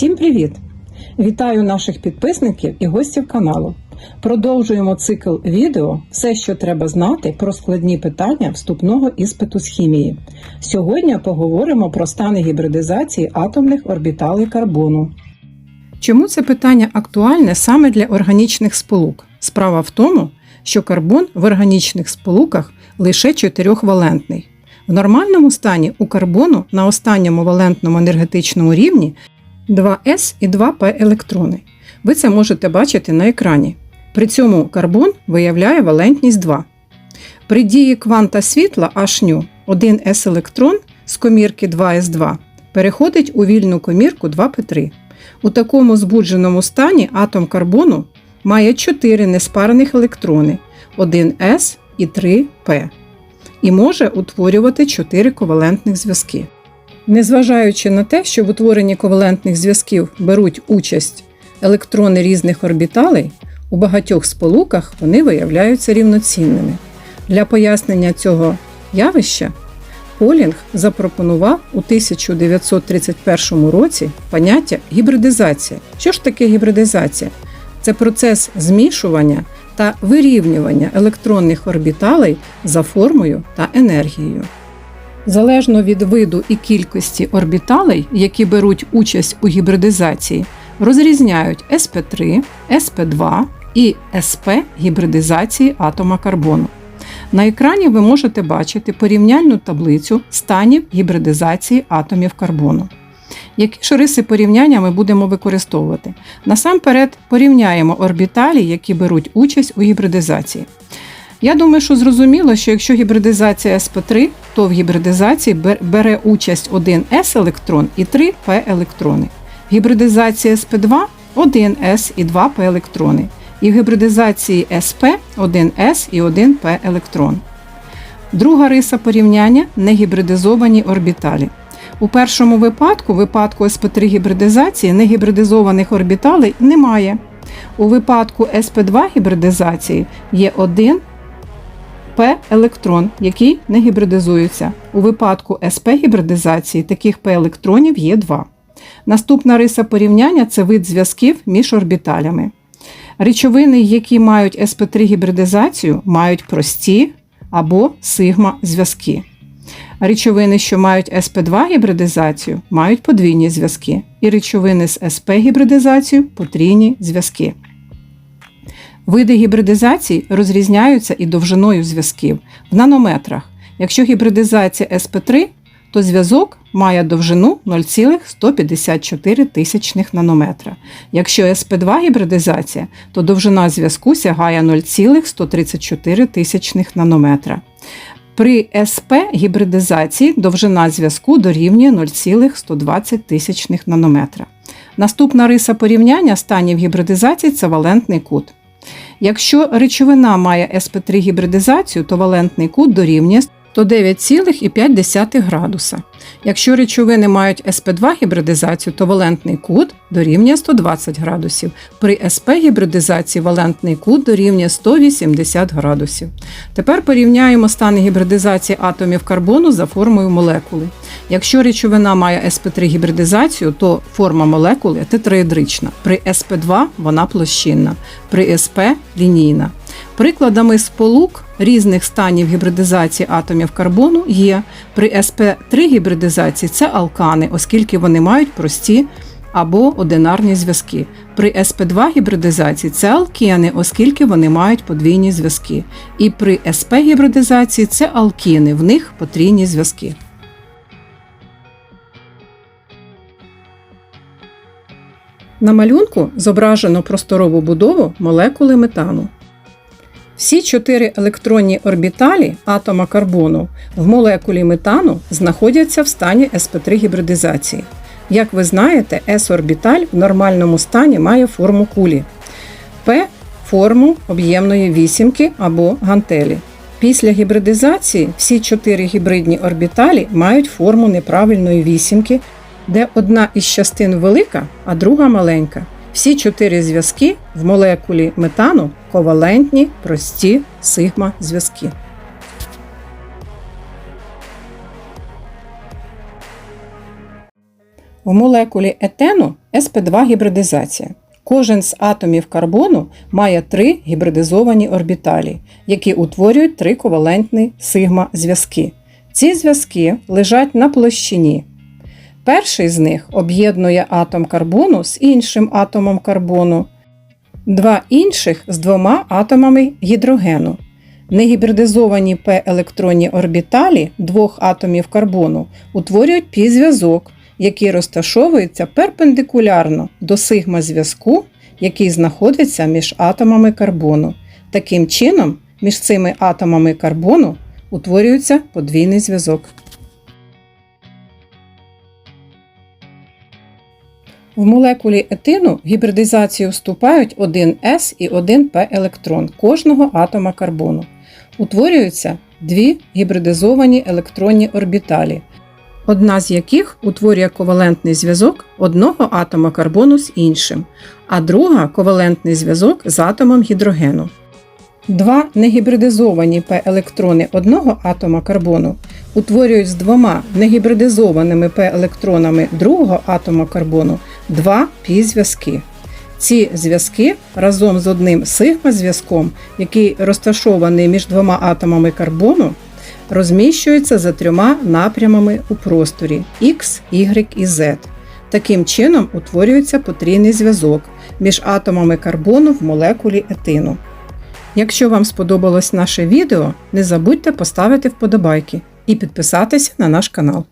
Всім привіт! Вітаю наших підписників і гостів каналу. Продовжуємо цикл відео Все, що треба знати про складні питання вступного іспиту з хімії. Сьогодні поговоримо про стани гібридизації атомних орбіталей карбону. Чому це питання актуальне саме для органічних сполук? Справа в тому, що карбон в органічних сполуках лише чотирьохвалентний. В нормальному стані у карбону на останньому валентному енергетичному рівні 2s і 2p електрони. Ви це можете бачити на екрані. При цьому карбон виявляє валентність 2. При дії кванта світла H, 1 s електрон з комірки 2s2 переходить у вільну комірку 2p3. У такому збудженому стані атом карбону має 4 неспарених електрони 1s і 3p і може утворювати 4 ковалентних зв'язки. Незважаючи на те, що в утворенні ковалентних зв'язків беруть участь електрони різних орбіталей, у багатьох сполуках вони виявляються рівноцінними. Для пояснення цього явища Полінг запропонував у 1931 році поняття гібридизація. Що ж таке гібридизація? Це процес змішування та вирівнювання електронних орбіталей за формою та енергією. Залежно від виду і кількості орбіталей, які беруть участь у гібридизації, розрізняють sp3, sp2 і sp гібридизації атома карбону. На екрані ви можете бачити порівняльну таблицю станів гібридизації атомів карбону. Які ж риси порівняння ми будемо використовувати? Насамперед порівняємо орбіталі, які беруть участь у гібридизації. Я думаю, що зрозуміло, що якщо гібридизація sp3, то в гібридизації бере участь один s електрон і 3 p електрони. Гібридизація sp2 1 s і 2 p електрони. І в гібридизації SP 1s і 1p електрон. Друга риса порівняння негібридизовані орбіталі. У першому випадку, випадку sp3 гібридизації, негібридизованих орбіталей немає. У випадку sp2 гібридизації є один p електрон, який не гібридизується. У випадку sp гібридизації таких p електронів є два. Наступна риса порівняння це вид зв'язків між орбіталями. Речовини, які мають sp3 гібридизацію, мають прості або сигма зв'язки. Речовини, що мають sp2 гібридизацію, мають подвійні зв'язки, і речовини з sp гібридизацією потрійні зв'язки. Види гібридизації розрізняються і довжиною зв'язків в нанометрах. Якщо гібридизація sp3, то зв'язок має довжину 0,154 тисячних нанометра. Якщо sp2 гібридизація, то довжина зв'язку сягає 0,134 тисячних нанометра. При СП гібридизації довжина зв'язку дорівнює 0,120 тисячних нанометра. Наступна риса порівняння станів гібридизації це валентний кут. Якщо речовина має sp3 гібридизацію, то валентний кут дорівнює 109,5 градуса. Якщо речовини мають sp2 гібридизацію, то валентний кут дорівнює 120 градусів. При sp гібридизації валентний кут дорівнює 180 градусів. Тепер порівняємо стани гібридизації атомів карбону за формою молекули. Якщо речовина має sp3 гібридизацію, то форма молекули тетраедрична. При sp2 вона площинна, при sp лінійна. Прикладами сполук різних станів гібридизації атомів карбону є при sp3 гібридизації це алкани, оскільки вони мають прості або одинарні зв'язки. При sp2 гібридизації це алкени, оскільки вони мають подвійні зв'язки. І при sp гібридизації це алкіни, в них потрійні зв'язки. На малюнку зображено просторову будову молекули метану. Всі чотири електронні орбіталі атома карбону в молекулі метану знаходяться в стані sp3 гібридизації. Як ви знаєте, s-орбіталь в нормальному стані має форму кулі, P форму об'ємної вісімки або гантелі. Після гібридизації всі чотири гібридні орбіталі мають форму неправильної вісімки, де одна із частин велика, а друга маленька. Всі чотири зв'язки в молекулі метану ковалентні, прості сигма зв'язки. В молекулі етену sp2 гібридизація. Кожен з атомів карбону має три гібридизовані орбіталі, які утворюють три ковалентні сигма-зв'язки. Ці зв'язки лежать на площині. Перший з них об'єднує атом карбону з іншим атомом карбону, два інших з двома атомами гідрогену. Негібридизовані p-електронні орбіталі двох атомів карбону утворюють пі-зв'язок, який розташовується перпендикулярно до сигма-зв'язку, який знаходиться між атомами карбону. Таким чином, між цими атомами карбону утворюється подвійний зв'язок. В молекулі етину в гібридизацію вступають один С і один П електрон кожного атома карбону. Утворюються дві гібридизовані електронні орбіталі, одна з яких утворює ковалентний зв'язок одного атома карбону з іншим, а друга ковалентний зв'язок з атомом гідрогену. Два негібридизовані П-електрони одного атома карбону утворюють з двома негібридизованими П-електронами другого атома карбону два пі-зв'язки. Ці зв'язки разом з одним сигма-зв'язком, який розташований між двома атомами карбону, розміщуються за трьома напрямами у просторі X, Y і Z. Таким чином утворюється потрійний зв'язок між атомами карбону в молекулі етину. Якщо вам сподобалось наше відео, не забудьте поставити вподобайки і підписатися на наш канал.